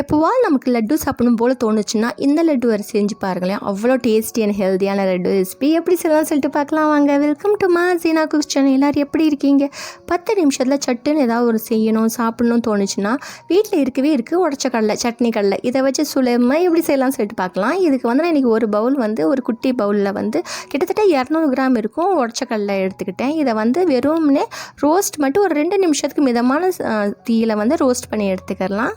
எப்போவாது நமக்கு லட்டு சாப்பிடணும் போல் தோணுச்சுன்னா இந்த லட்டு வரை செஞ்சு பாருங்களேன். அவ்வளோ டேஸ்டி அண்ட் ஹெல்த்தியான லட்டு ரெசிபி எப்படி செய்யலாம் சொல்லிட்டு பார்க்கலாம் வாங்க. வெல்கம் டு மா சீனா குக்ஸ் சேனல் எல்லோரும் எப்படி இருக்கீங்க? பத்து நிமிஷத்தில் சட்டுன்னு ஏதாவது ஒரு செய்யணும் சாப்பிடணும் தோணுச்சுன்னா வீட்டில் இருக்கவே இருக்குது உடச்ச கடலை சட்னி கடலை இதை வச்சு சுலமாக எப்படி செய்யலாம்னு சொல்லிட்டு பார்க்கலாம். இதுக்கு வந்து நான் இன்றைக்கி ஒரு பவுல் வந்து ஒரு குட்டி பவுலில் வந்து கிட்டத்தட்ட இரநூறு கிராம் இருக்கும். உடச்ச கடலை எடுத்துக்கிட்டேன். இதை வந்து வெறும்னே ரோஸ்ட் மட்டும் ஒரு ரெண்டு நிமிஷத்துக்கு மிதமான தீயில் வந்து ரோஸ்ட் பண்ணி எடுத்துக்கலாம்.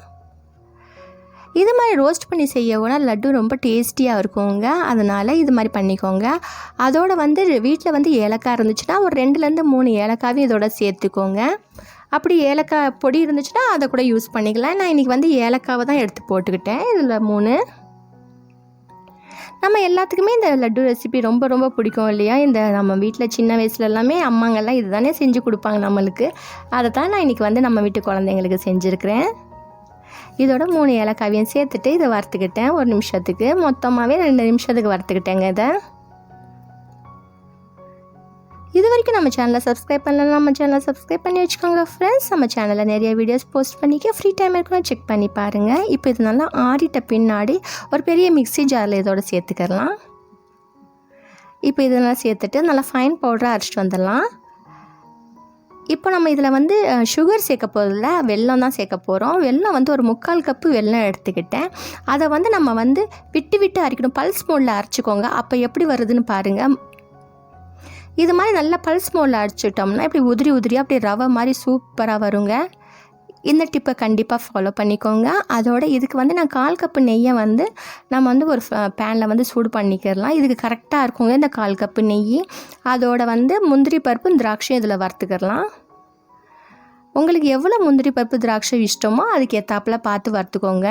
இது மாதிரி ரோஸ்ட் பண்ணி செய்யவோனா லட்டு ரொம்ப டேஸ்டியாக இருக்குங்க. அதனால் இது மாதிரி பண்ணிக்கோங்க. அதோட வந்து வீட்டில் வந்து ஏலக்காய் இருந்துச்சுன்னா ஒரு ரெண்டுலேருந்து மூணு ஏலக்காயும் இதோட சேர்த்துக்கோங்க. அப்படி ஏலக்காய் பொடி இருந்துச்சுன்னா அதை கூட யூஸ் பண்ணிக்கலாம். நான் இன்றைக்கி வந்து ஏலக்காவை தான் எடுத்து போட்டுக்கிட்டேன். இதில் மூணு. நம்ம எல்லாத்துக்குமே இந்த லட்டு ரெசிபி ரொம்ப ரொம்ப பிடிக்கும் இல்லையா? இந்த நம்ம வீட்டில் சின்ன வயசுல எல்லாமே அம்மாங்கெல்லாம் இது தானே செஞ்சு கொடுப்பாங்க நம்மளுக்கு. அதை தான் நான் இன்றைக்கி வந்து நம்ம வீட்டு குழந்தைங்களுக்கு செஞ்சுருக்கிறேன். இதோட மூணு ஏலக்காவையும் சேர்த்துட்டு இதை வறுத்துக்கிட்டேன். ஒரு நிமிஷத்துக்கு. மொத்தமாகவே ரெண்டு நிமிஷத்துக்கு வறுத்துக்கிட்டேங்க இதை. இது வரைக்கும் நம்ம சேனலை சப்ஸ்கிரைப் பண்ணலாம் நம்ம சேனலை சப்ஸ்கிரைப் பண்ணி வச்சுக்கோங்க ஃப்ரெண்ட்ஸ் நம்ம சேனலில் நிறைய வீடியோஸ் போஸ்ட் பண்ணிக்க ஃப்ரீ டைம் இருக்கணும். செக் பண்ணி பாருங்கள் இப்போ இது நல்லா ஆறிட்ட பின்னாடி ஒரு பெரிய மிக்ஸி ஜாரில் இதோட சேர்த்துக்கலாம். இப்போ இதெல்லாம் சேர்த்துட்டு நல்லா ஃபைன் பவுடராக அரைச்சிட்டு வந்துடலாம். இப்போ நம்ம இதில் வந்து சுகர் சேர்க்க போகிறதில்ல வெல்லம் தான் சேர்க்க போகிறோம் வெல்லம் வந்து ஒரு முக்கால் கப்பு வெல்லம் எடுத்துக்கிட்டேன். அதை வந்து நம்ம வந்து விட்டு விட்டு அரைக்கணும். பல்ஸ் மோடில் அரைச்சிக்கோங்க. அப்போ எப்படி வருதுன்னு பாருங்கள் இது மாதிரி நல்லா பல்ஸ் மோடில் அரைச்சிட்டோம்னா இப்படி உதிரி உதிரியாக அப்படி ரவை மாதிரி சூப்பராக வருங்க. இந்த டிப்பை கண்டிப்பாக ஃபாலோ பண்ணிக்கோங்க. அதோட இதுக்கு வந்து நான் கால் கப்பு நெய்யை வந்து நம்ம வந்து ஒரு பேனில் வந்து சூடு பண்ணிக்கிறலாம் இதுக்கு கரெக்டாக இருக்குங்க இந்த கால் கப்பு நெய். அதோட வந்து முந்திரி பருப்பு திராட்சையும் இதில் வறுத்துக்கிறலாம் உங்களுக்கு எவ்வளோ முந்திரி பருப்பு திராட்சை இஷ்டமோ அதுக்கு ஏற்றாப்பில் பார்த்து வறுத்துக்கோங்க.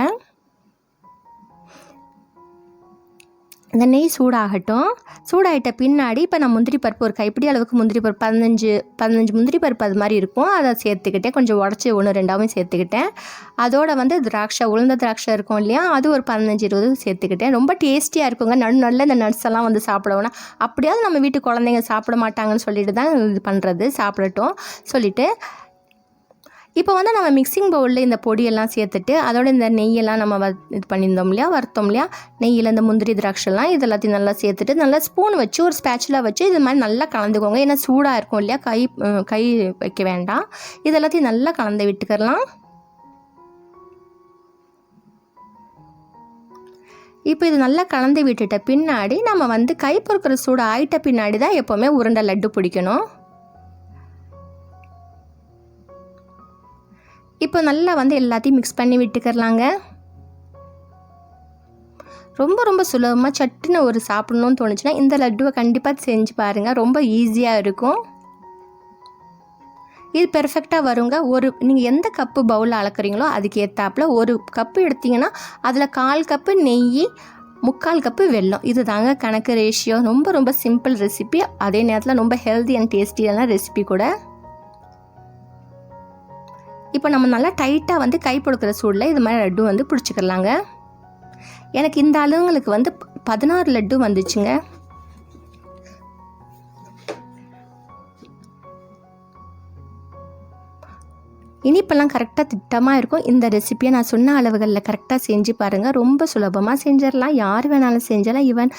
இந்த நெய் சூடாகட்டும். சூடாகிட்ட பின்னாடி இப்போ நான் முந்திரி பருப்பு ஒரு கைப்பிடி அளவுக்கு முந்திரி பருப்பு பதினஞ்சு பதினஞ்சு முந்திரி பருப்பு அது மாதிரி இருக்கும். அதை சேர்த்துக்கிட்டேன். கொஞ்சம் உடச்சி ஒன்று ரெண்டாவும் சேர்த்துக்கிட்டேன். அதோட வந்து திராட்சை உளுந்த திராட்சை இருக்கும் இல்லையா? அது ஒரு பதினஞ்சு இருபது சேர்த்துக்கிட்டேன். ரொம்ப டேஸ்டியாக இருக்குங்க. நடு நல்ல இந்த நட்ஸ் எல்லாம் வந்து சாப்பிடணும் அப்படியாவது நம்ம வீட்டு குழந்தைங்க சாப்பிட மாட்டாங்கன்னு சொல்லிட்டு தான் இது பண்ணுறது சாப்பிடட்டும். சொல்லிவிட்டு இப்போ வந்து நம்ம மிக்சிங் பவுலில் இந்த பொடியெல்லாம் சேர்த்துட்டு அதோட இந்த நெய்யெல்லாம் நம்ம வ இது பண்ணியிருந்தோம் இல்லையா வறுத்தோம் இல்லையா நெய்யில் இந்த முந்திரி திராட்சைலாம் இது எல்லாத்தையும் நல்லா சேர்த்துட்டு நல்லா ஸ்பூன் வச்சு ஒரு ஸ்பேச்சில் வச்சு இது மாதிரி நல்லா கலந்துக்கோங்க. ஏன்னா சூடாக இருக்கும் இல்லையா கை கை வைக்க வேண்டாம். இது எல்லாத்தையும் நல்லா கலந்து விட்டுக்கலாம். இப்போ இது நல்லா கலந்து விட்டுட்ட பின்னாடி நம்ம வந்து கை பொறுக்கிற சூடு ஆயிட்ட பின்னாடி தான் எப்போவுமே உருண்டை லட்டு பிடிக்கணும். இப்போ நல்லா வந்து எல்லாத்தையும் மிக்ஸ் பண்ணி விட்டுக்கிறலாங்க. ரொம்ப ரொம்ப சுலபமாக சட்டுன்னு ஒரு சாப்பிட்ணுன்னு தோணுச்சுன்னா இந்த லட்டுவை கண்டிப்பாக செஞ்சு பாருங்கள் ரொம்ப ஈஸியாக இருக்கும். இது பெர்ஃபெக்டாக வருங்க. ஒரு நீங்கள் எந்த கப்பு பவுலில் அளக்குறீங்களோ அதுக்கு ஏற்றாப்பில் ஒரு கப்பு எடுத்திங்கன்னா அதில் கால் கப்பு நெய் முக்கால் கப்பு வெல்லம். இது தாங்க கணக்கு ரேஷியோ ரொம்ப ரொம்ப சிம்பிள் ரெசிபி அதே நேரத்தில் ரொம்ப ஹெல்தி அண்ட் டேஸ்டியான ரெசிபி கூட. இப்போ நம்ம நல்லா டைட்டாக வந்து கை கொடுக்குற சூடில் இது மாதிரி லட்டு வந்து பிடிச்சிக்கலாங்க. எனக்கு இந்த அளவுங்களுக்கு வந்து பதினாறு லட்டு வந்துச்சுங்க. இனிப்பெல்லாம் கரெக்டாக திட்டமாக இருக்கும். இந்த ரெசிப்பியை நான் சொன்ன அளவுகளில் கரெக்டாக செஞ்சு பாருங்கள் ரொம்ப சுலபமாக செஞ்சிடலாம். யார் வேணாலும் செஞ்சிடலாம் ஈவன்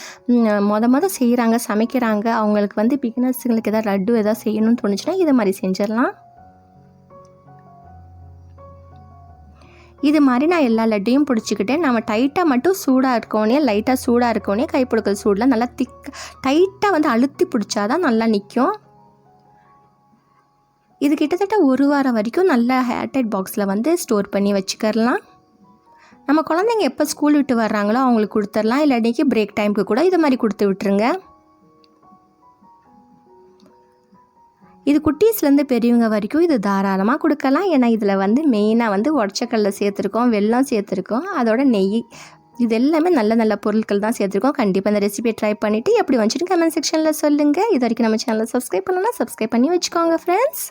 மொத மொதல் செய்கிறாங்க சமைக்கிறாங்க. அவங்களுக்கு வந்து பிகினர்ஸுங்களுக்கு எதாவது லட்டு எதாவது செய்யணும்னு தோணுச்சுன்னா இதை மாதிரி செஞ்சிடலாம். இது மாதிரி நான் எல்லா லட்டையும் பிடிச்சிக்கிட்டேன். நம்ம டைட்டாக மட்டும் சூடாக இருக்கோனே லைட்டாக சூடாக இருக்கோனே கைப்பிடுக்கல் சூடில் நல்லா திக் டைட்டாக வந்து அழுத்தி பிடிச்சாதான் நல்லா நிற்கும் இது கிட்டத்தட்ட ஒரு வாரம் வரைக்கும் நல்லா ஹேர்டைட் பாக்ஸில் வந்து ஸ்டோர் பண்ணி வச்சுக்கரலாம் நம்ம குழந்தைங்க எப்போ ஸ்கூல் விட்டு வர்றாங்களோ அவங்களுக்கு கொடுத்துர்லாம். இல்லாட்டிக்கு பிரேக் டைமுக்கு கூட இது மாதிரி கொடுத்து விட்டுருங்க. இது குட்டீஸ்லேருந்து பெரியவங்க வரைக்கும் இது தாராளமாக கொடுக்கலாம். ஏன்னா இதில் வந்து மெயினாக வந்து உடச்சக்கல்ல சேர்த்துருக்கோம் வெள்ளம் சேர்த்துருக்கோம் அதோட நெய். இது எல்லாமே நல்ல நல்ல பொருட்கள் தான் சேர்த்துருக்கோம். கண்டிப்பாக இந்த ரெசிபியை ட்ரை பண்ணிவிட்டு எப்படி வந்துட்டு கமெண்ட் செக்ஷனில் சொல்லுங்கள் இது வரைக்கும் நம்ம சேனலை சப்ஸ்கிரைப் பண்ணலாம் சப்ஸ்கிரைப் பண்ணி வச்சுக்கோங்க ஃப்ரெண்ட்ஸ்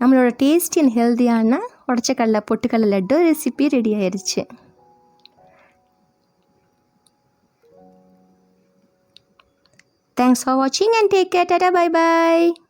நம்மளோட டேஸ்டி அண்ட் ஹெல்த்தியான உடச்சக்கடலை பொட்டுக்கடலை லட்டு ரெசிபி ரெடி ஆயிடுச்சு Thanks for watching and take care. Tada bye bye.